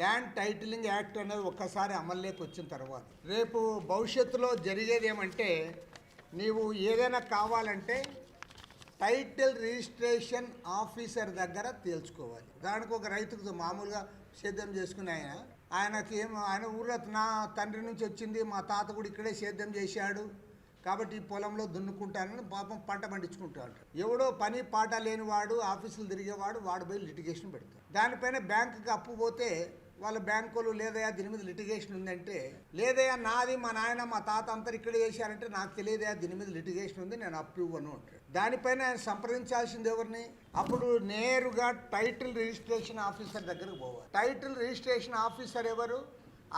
Land titling act అనేది ఒక్కసారి అమల్లోకి వచ్చిన తర్వాత. రేపు భవిష్యత్తులో జరిగేది ఏమంటే నీవు ఏదైనా కావాలంటే టైటిల్ రిజిస్ట్రేషన్ ఆఫీసర్ దగ్గర తేల్చుకోవాలి. దానికి ఒక రైతుకు మామూలుగా సేద్యం చేసుకుని ఆయన ఆయనకి ఏం ఆయన ఊర్లో నా తండ్రి నుంచి వచ్చింది మా తాత కూడా ఇక్కడే సేద్యం చేశాడు కాబట్టి ఈ పొలంలో దున్నుకుంటానని పాపం పంట పండించుకుంటాడు ఎవడో పని పాట లేనివాడు ఆఫీసులు తిరిగేవాడు వాడు పోయి లిటిగేషన్ పెడతాడు. దానిపైన బ్యాంకుకి అప్పు పోతే వాళ్ళ బ్యాంకులు లేదయా దీని మీద లిటిగేషన్ ఉందంటే లేదయా నాది మా నాయన మా తాత అంతా ఇక్కడ చేశారంటే నాకు తెలియదయా దీని మీద లిటిగేషన్ ఉంది నేను అప్పు ఇవ్వను అంటాడు. దానిపైన ఆయన సంప్రదించాల్సింది ఎవరిని? అప్పుడు నేరుగా టైటిల్ రిజిస్ట్రేషన్ ఆఫీసర్ దగ్గరకు పోవాలి. టైటిల్ రిజిస్ట్రేషన్ ఆఫీసర్ ఎవరు?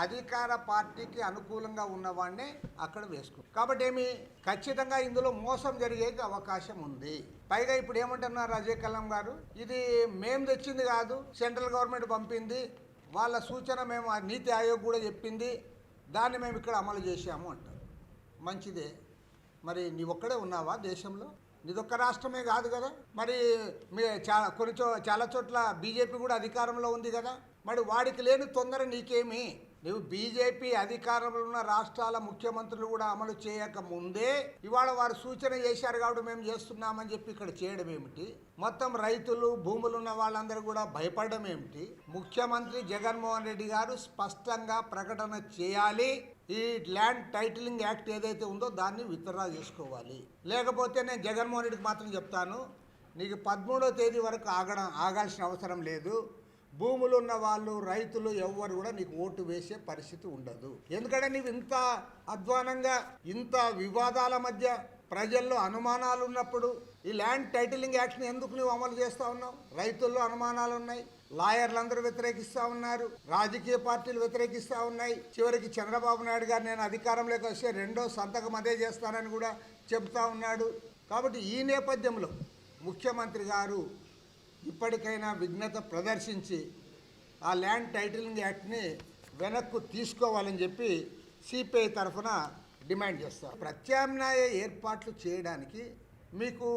అధికార పార్టీకి అనుకూలంగా ఉన్నవాడినే అక్కడ వేసుకో. కాబట్టి ఏమి? ఖచ్చితంగా ఇందులో మోసం జరిగే అవకాశం ఉంది. పైగా ఇప్పుడు ఏమంటున్నారు అజయ్ కలాం గారు? ఇది మేము తెచ్చింది కాదు సెంట్రల్ గవర్నమెంట్ పంపింది వాళ్ళ సూచన మేము ఆ నీతి ఆయోగ్ కూడా చెప్పింది. దాన్ని మేము ఇక్కడ అమలు చేశాము అంటారు. మంచిదే. మరి నీ ఒక్కడే ఉన్నావా దేశంలో? నీదొక్క రాష్ట్రమే కాదు కదా. మరి మీ చాలా కొన్ని చో చాలా చోట్ల బీజేపీ కూడా అధికారంలో ఉంది కదా. మరి వాడికి లేని తొందర నీకేమి? నువ్వు బీజేపీ అధికారంలో ఉన్న రాష్ట్రాల ముఖ్యమంత్రులు కూడా అమలు చేయక ముందే ఇవాళ వారు సూచన చేశారు కాబట్టి మేము చేస్తున్నామని చెప్పి ఇక్కడ చేయడం ఏమిటి? మొత్తం రైతులు భూములు ఉన్న వాళ్ళందరూ కూడా భయపడడం ఏమిటి? ముఖ్యమంత్రి జగన్మోహన్ రెడ్డి గారు స్పష్టంగా ప్రకటన చేయాలి. ఈ ల్యాండ్ టైటిలింగ్ యాక్ట్ ఏదైతే ఉందో దాన్ని విత్డ్రా చేసుకోవాలి. లేకపోతే నేను జగన్మోహన్ రెడ్డికి మాత్రం చెప్తాను నీకు పదమూడో తేదీ వరకు ఆగడం ఆగాల్సిన అవసరం లేదు. భూములు ఉన్న వాళ్ళు రైతులు ఎవ్వరు కూడా నీకు ఓటు వేసే పరిస్థితి ఉండదు. ఎందుకంటే నీవు ఇంత అధ్వానంగా ఇంత వివాదాల మధ్య ప్రజల్లో అనుమానాలు ఉన్నప్పుడు ఈ ల్యాండ్ టైటిలింగ్ యాక్ట్ని ఎందుకు నువ్వు అమలు చేస్తా ఉన్నావు? రైతుల్లో అనుమానాలు ఉన్నాయి లాయర్లందరూ వ్యతిరేకిస్తూ ఉన్నారు రాజకీయ పార్టీలు వ్యతిరేకిస్తూ ఉన్నాయి. చివరికి చంద్రబాబు నాయుడు గారు నేను అధికారంలోకి వస్తే రెండో సంతకం అదే చేస్తానని కూడా చెబుతా ఉన్నాడు. కాబట్టి ఈ నేపథ్యంలో ముఖ్యమంత్రి గారు ఇప్పటికైనా విఘ్నత ప్రదర్శించి ఆ ల్యాండ్ టైటిలింగ్ యాక్ట్ని వెనక్కు తీసుకోవాలని చెప్పి సిపిఐ తరఫున డిమాండ్ చేస్తారు. ప్రత్యామ్నాయ ఏర్పాట్లు చేయడానికి మీకు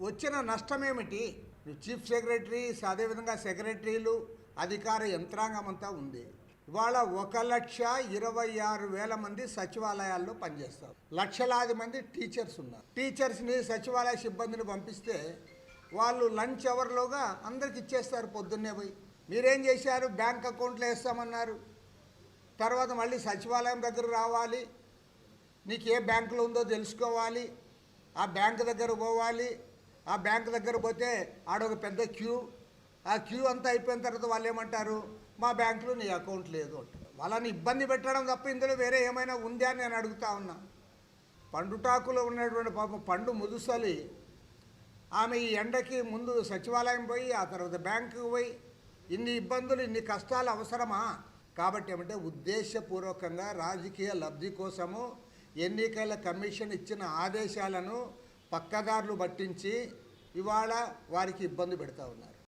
వచ్చిన నష్టం ఏమిటి చీఫ్ సెక్రటరీస్ అదేవిధంగా సెక్రటరీలు అధికార యంత్రాంగం అంతా ఉంది. ఇవాళ ఒక లక్ష ఇరవై ఆరు వేల మంది సచివాలయాల్లో పనిచేస్తారు. లక్షలాది మంది టీచర్స్ ఉన్నారు. టీచర్స్ని సచివాలయ సిబ్బందిని పంపిస్తే వాళ్ళు లంచ్ అవర్లోగా అందరికి ఇచ్చేస్తారు పొద్దున్నే పోయి. మీరేం చేశారు? బ్యాంక్ అకౌంట్లో వేస్తామన్నారు. తర్వాత మళ్ళీ సచివాలయం దగ్గర రావాలి. నీకు ఏ బ్యాంకులో ఉందో తెలుసుకోవాలి. ఆ బ్యాంక్ దగ్గర పోవాలి. ఆ బ్యాంక్ దగ్గర పోతే ఆడొక పెద్ద క్యూ. ఆ క్యూ అంతా అయిపోయిన తర్వాత వాళ్ళు ఏమంటారు? మా బ్యాంకులో నీ అకౌంట్ లేదు అంటారు వాళ్ళని ఇబ్బంది పెట్టడం తప్ప ఇందులో వేరే ఏమైనా ఉందా అని నేను అడుగుతా ఉన్నా. పండుటాకులో ఉన్నటువంటి పాపం పండు ముదుసలి ఆమె ఈ ఎండకి ముందు సచివాలయం పోయి ఆ తర్వాత బ్యాంకుకి పోయి ఇన్ని ఇబ్బందులు ఇన్ని కష్టాలు అవసరమా? కాబట్టి ఏమంటే ఉద్దేశపూర్వకంగా రాజకీయ లబ్ధి కోసము ఎన్నికల కమిషన్ ఇచ్చిన ఆదేశాలను పక్కదారులు పట్టించి ఇవాళ వారికి ఇబ్బంది పెడతా ఉన్నారు.